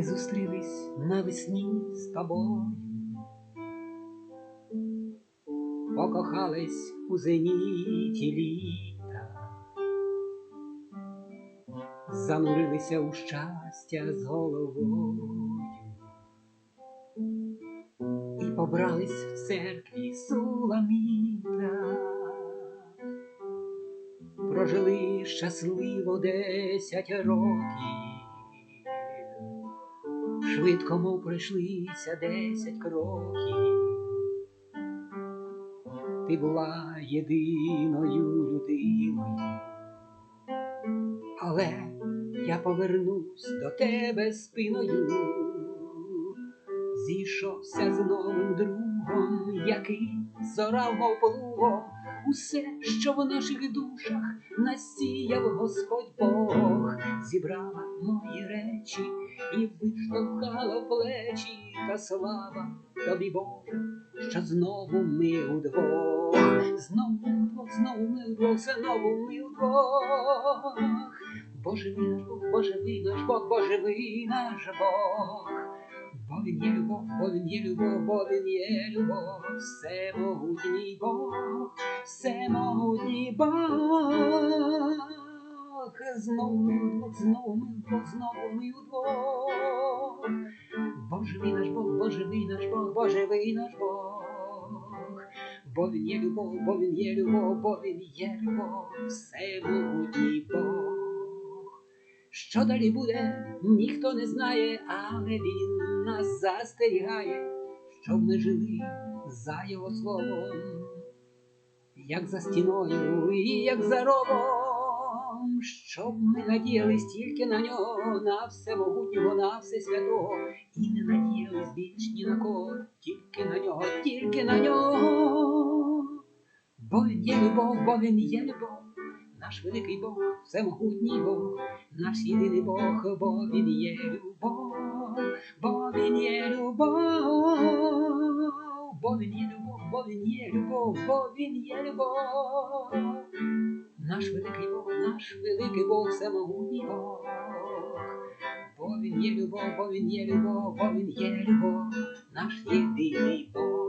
Ми зустрілись навесні з тобою, покохались у зеніті літа, занурилися у щастя з головою і побрались в церкві суламіта. Прожили щасливо десять років. Швидко, мов пройшлися десять кроків. Ти була єдиною людиною, але я повернусь до тебе спиною, зійшовся з новим другом, який зорав, мов плугом, усе, що в наших душах насіяв Господь Бог, зібрала мої речі і виштовхала плечі, та слава тобі, Боже, що знову ми удвох, знову ми удвох, знову ми удвох, знову ми удвох. Боже ви наш Бог, Боже ви наш Бог, Боже ви наш Бог. Бо він є любов, бо він є любов, бо він є любов, всемогутній Бог, всемогутній Бог. Знову знову ми удвох, знову ми удвох. Боже ви наш Бог, Боже ви наш Бог, Боже ви наш Бог. Бо він є любов, бо він є любов, бо він є любов, всемогутній Бог. Що далі буде, ніхто не знає, але він нас застерігає, щоб ми жили за його словом, як за стіною і як за ровом, щоб ми надіялись тільки на нього, на всемогутнього, на все святого, і не надіялись більш ні на кого, тільки на нього, тільки на нього. Бо він є любов, бо він є любов наш великий Бог, всемогутній Бог, наш єдиний Бог, бо Він є любов, бо Він є любов, бо Він є любов, бо Він є любов, бо Він є любов. Наш великий Бог, наш великий Бог, всемогутній Бог, бо Він є любов, бо Він є любов, бо Він є любов, наш єдиний Бог.